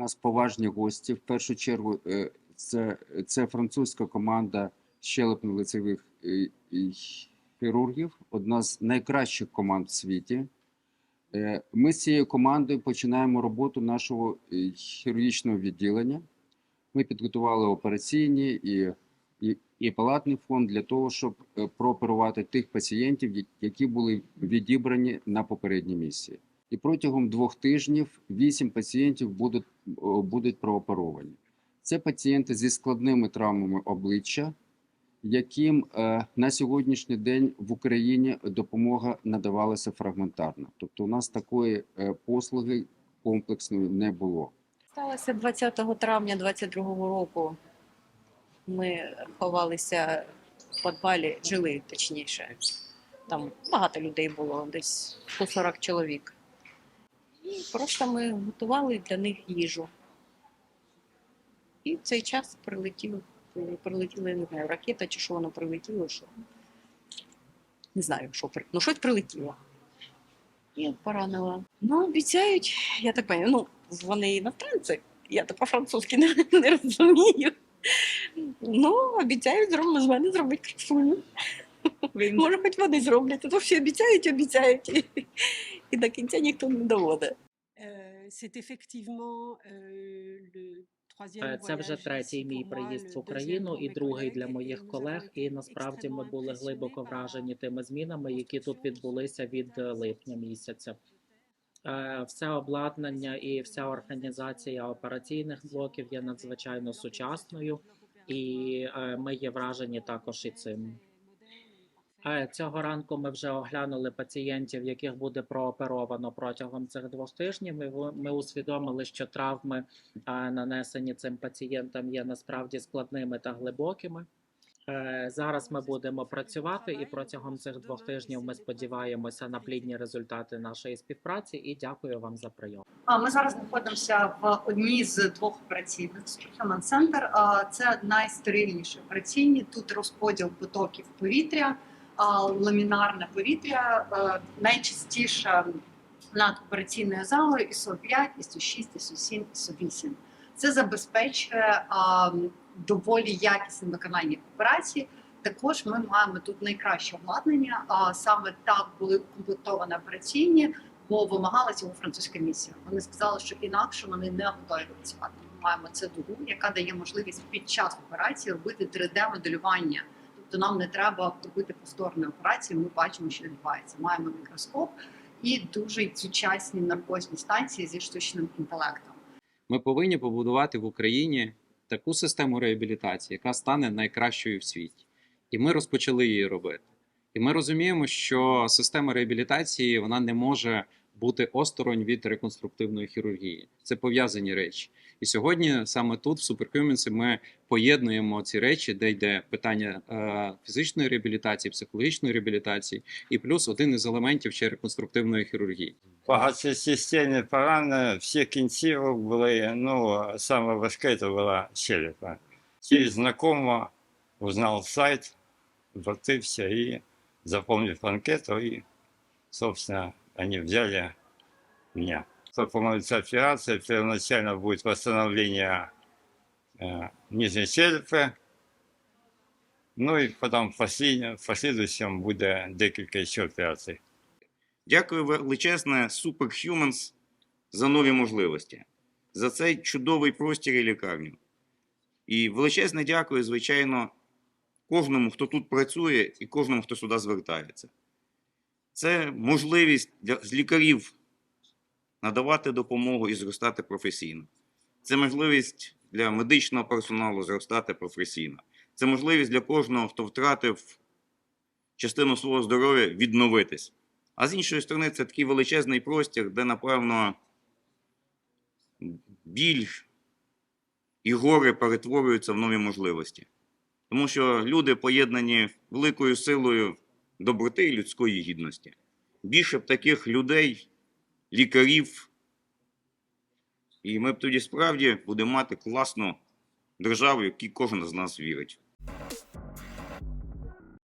Нас поважні гості. В першу чергу е, це, це французька команда щелепно-лицевих е, хірургів, одна з найкращих команд в світі. Е, Ми з цією командою починаємо роботу нашого хірургічного відділення. Ми підготували операційні і, і, і палатний фонд для того, щоб прооперувати тих пацієнтів, які були відібрані на попередній місії. І протягом двох тижнів вісім пацієнтів будуть, будуть прооперовані. Це пацієнти зі складними травмами обличчя, яким е, на сьогоднішній день в Україні допомога надавалася фрагментарно. Тобто, у нас такої е, послуги комплексної не було. Сталося 20 травня 22 року. Ми ховалися в підвалі, жили точніше. Там багато людей було, десь 140 чоловік. І просто ми готували для них їжу. І в цей час прилетів, прилетіли, не знаю, ракета чи що воно прилетіло, що. Не знаю, що ну щось прилетіло. І поранило. Ну, обіцяють, я так розумію, ну, вони іностранці, я то по-французьки не, не розумію. Ну, обіцяють з мене зробити красуню. Може, хоч вони зроблять, а то всі обіцяють, обіцяють. І, і до кінця ніхто не доводить. Le troisième Е, Це вже третій мій приїзд в Україну і другий для моїх колег. І насправді ми були глибоко вражені тими змінами, які тут відбулися від е, липня місяця. Е, Все обладнання і вся організація операційних блоків є надзвичайно сучасною, і е, ми є вражені також і цим. Е, Цього ранку ми вже оглянули пацієнтів, яких буде прооперовано протягом цих двох тижнів. Ми, ми усвідомили, що травми, е, нанесені цим пацієнтам, є насправді складними та глибокими. Е, Зараз ми будемо працювати, і протягом цих двох тижнів ми сподіваємося на плідні результати нашої співпраці. І дякую вам за прийом. Ми зараз знаходимося в одній з двох операційних Human Center. Це найстерильніші операційні. Тут розподіл потоків повітря, ламінарне повітря. е, Найчастіше над операційною залою ISO 5, ISO 6, ISO 7, ISO 8. Це забезпечує доволі якісне виконання операцій. Також ми маємо тут найкраще обладнання. А саме так були укомплектовані операційні бо вимагала цього французька місія. Вони сказали, що інакше вони не готові працювати. Ми маємо це дугу, яка дає можливість під час операції робити 3D-моделювання. Тобто нам не треба робити повторні операції. Ми бачимо, що відбувається. Маємо мікроскоп і дуже сучасні наркозні станції зі штучним інтелектом. Ми повинні побудувати в Україні таку систему реабілітації, яка стане найкращою в світі. І ми розпочали її робити. І ми розуміємо, що система реабілітації вона не може бути осторонь від реконструктивної хірургії. Це пов'язані речі. І сьогодні саме тут, в Superhumans, ми поєднуємо ці речі, де йде питання е, фізичної реабілітації, психологічної реабілітації, і плюс один із елементів ще реконструктивної хірургії. Багатосистемні поранення, всі кінцівок були, ну, саме важке це була щелепа. Через знакомого узнал сайт, вратився и запомнил анкету, и, собственно, они взяли меня. Планируется операция, первоначально будет восстановление э, нижней челюпи, ну и потом в, послед... в последующем будет декілька ще операцій. Дякую величезне Superhumans за нові можливості, за цей чудовий простір і лікарню. І величезне дякую, звичайно, кожному, хто тут працює, і кожному, хто сюди звертається. Це можливість для лікарів надавати допомогу і зростати професійно. Це можливість для медичного персоналу зростати професійно. Це можливість для кожного, хто втратив частину свого здоров'я, відновитись. А з іншої сторони, це такий величезний простір, де, напевно, біль і гори перетворюються в нові можливості. Тому що люди поєднані великою силою доброти і людської гідності. Більше б таких людей, лікарів, і ми б тоді справді будемо мати класну державу, в якій кожен з нас вірить.